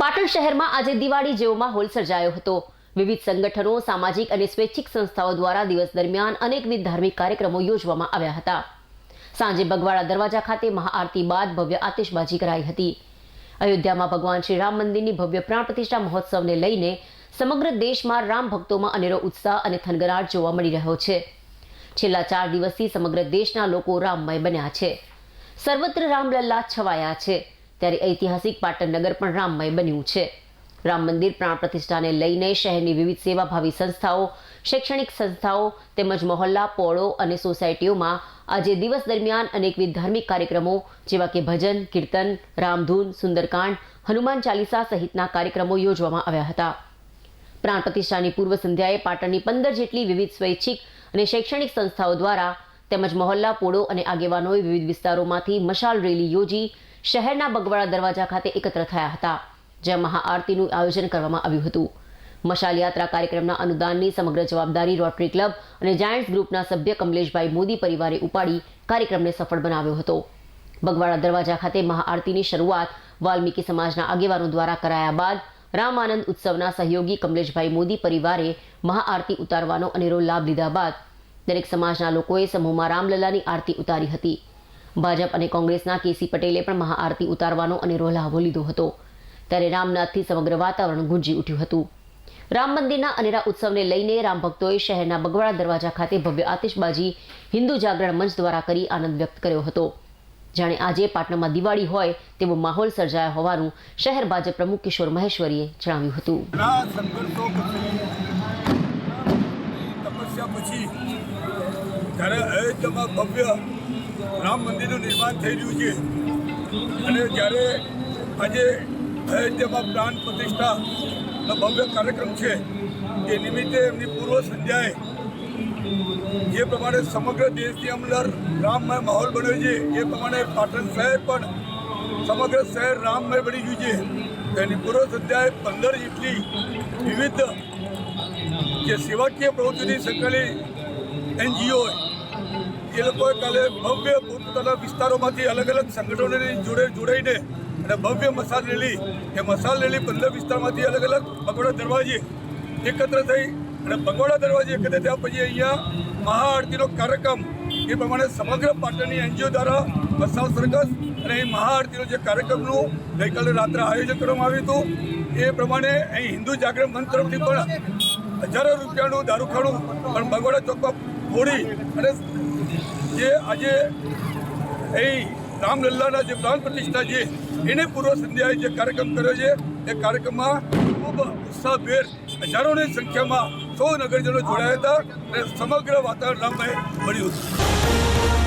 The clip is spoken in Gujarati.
પાટણ શહેરમાં આજે દિવાળી જેવો માહોલ સર્જાયો હતો. વિવિધ સંગઠનો, સામાજિક અને સ્વૈચ્છિક સંસ્થાઓ દ્વારા દિવસ દરમિયાન અનેકવિધ ધાર્મિક કાર્યક્રમો યોજવામાં આવ્યા હતા. સાંજે બગવાડા દરવાજા ખાતે મહાઆરતી બાદ ભવ્ય આતિશબાજી કરાઈ હતી. અયોધ્યામાં ભગવાન શ્રી રામ મંદિરની ભવ્ય પ્રાણ પ્રતિષ્ઠા મહોત્સવને લઈને સમગ્ર દેશમાં રામ ભક્તોમાં અનેરો ઉત્સાહ અને થનગનાટ જોવા મળી રહ્યો છે. છેલ્લા ચાર દિવસથી સમગ્ર દેશના લોકો રામમય બન્યા છે. સર્વત્ર રામલલ્લા છવાયા છે. ત્યારે ઐતિહાસિક પાટણ પણ રામમય બન્યું છે. રામ મંદિર પ્રાણ પ્રતિષ્ઠાને લઈને શહેરની વિવિધ સેવાભાવી સંસ્થાઓ, શૈક્ષણિક સંસ્થાઓ તેમજ મહોલ્લા, પોળો અને સોસાયટીઓમાં આજે દિવસ દરમિયાન અનેકવિધ ધાર્મિક કાર્યક્રમો જેવા કે ભજન, કીર્તન, રામધૂન, સુંદરકાંડ, હનુમાન ચાલીસા સહિતના કાર્યક્રમો યોજવામાં આવ્યા હતા. પ્રાણ પ્રતિષ્ઠાની પૂર્વ સંધ્યાએ પાટણની પંદર જેટલી વિવિધ સ્વૈચ્છિક અને શૈક્ષણિક સંસ્થાઓ દ્વારા તેમજ મહોલ્લા, પોળો અને આગેવાનોએ વિવિધ વિસ્તારોમાંથી મશાલ રેલી યોજી શહેરના બગવાડા દરવાજા ખાતે એકત્ર થયા હતા, જ્યાં મહાઆરતીનું આયોજન કરવામાં આવ્યું હતું. મશાલ યાત્રા કાર્યક્રમના અનુદાનની સમગ્ર જવાબદારી રોટરી ક્લબ અને જાયન્ટ્સ ગ્રુપના સભ્ય કમલેશભાઈ મોદી પરિવારે ઉપાડી કાર્યક્રમને સફળ બનાવ્યો હતો. બગવાડા દરવાજા ખાતે મહાઆરતીની શરૂઆત વાલ્મીકી સમાજના આગેવાનો દ્વારા કરાયા બાદ રામ આનંદ ઉત્સવના સહયોગી કમલેશભાઈ મોદી પરિવારે મહાઆરતી ઉતારવાનો અનેરો લાભ લીધા બાદ, દરેક સમાજના લોકોએ સમૂહમાં રામલલાની આરતી ઉતારી હતી. ભાજપ અને કોંગ્રેસના કેસી પટેલે પણ મહાઆરતી ઉતારવાનો અને લાભો લીધો હતો. ત્યારે રામનાથથી સમગ્ર વાતાવરણ ગુંજી ઉઠ્યું હતું. રામ મંદિરના અનેરા ઉત્સવને લઈને રામ ભક્તોએ શહેરના બગવાડા દરવાજા ખાતે ભવ્ય આતિશબાજી, હિન્દુ જાગરણ મંચ દ્વારા કરી આનંદ વ્યક્ત કર્યો હતો. જાણે આજે પાટણમાં દિવાળી હોય તેવો માહોલ સર્જાયો હોવાનું શહેર ભાજપ પ્રમુખ કિશોર મહેશ્વરીએ જણાવ્યું હતું. તપસ્યા પછી રામ મંદિરનું નિર્માણ થઈ રહ્યું છે. અને જ્યારે આજે અયોધ્યામાં પ્રાણ પ્રતિષ્ઠાનો ભવ્ય કાર્યક્રમ છે એ નિમિત્તે એમની પૂર્વ સંધ્યાએ જે પ્રમાણે સમગ્ર દેશની અંદર રામમય માહોલ બન્યો છે, એ પ્રમાણે પાટણ શહેર પણ સમગ્ર શહેર રામમય બની ગયું છે. તેની પૂર્વ સંધ્યાએ પંદર જેટલી વિવિધ જે સેવાકીય પ્રવૃત્તિની સંકળેલી એનજીઓ એ લોકોએ કાલે ભવ્ય પોતપોતાના વિસ્તારોમાંથી અલગ અલગ સંગઠનોની જોડે જોડાઈને અને ભવ્ય મસાલ રેલી, એ મસાલ રેલી પંદર વિસ્તારમાંથી અલગ અલગ ભગોડા દરવાજે એકત્ર થઈ અને ભગોડા દરવાજે એકત્ર થયા પછી અહીંયા મહાઆરતીનો કાર્યક્રમ, એ પ્રમાણે સમગ્ર પાટણની એનજીઓ દ્વારા મસાલ સરકસ અને અહીં મહાઆરતીનો જે કાર્યક્રમનું ગઈકાલે રાત્રે આયોજન કરવામાં આવ્યું હતું, એ પ્રમાણે અહીં હિન્દુ જાગરણ મંચ પણ હજારો રૂપિયાનું દારૂખાનું પણ ભગવાડા ચોકમાં ફોડી અને જે આજે એ રામલલ્લાના જે પ્રાણ પ્રતિષ્ઠા છે, એને પૂર્વ સંધ્યાએ જે કાર્યક્રમ કર્યો છે, એ કાર્યક્રમમાં ખૂબ ઉત્સાહભેર હજારોની સંખ્યામાં સૌ નગરજનો જોડાયા હતા અને સમગ્ર વાતાવરણ રામભાઈ મળ્યું હતું.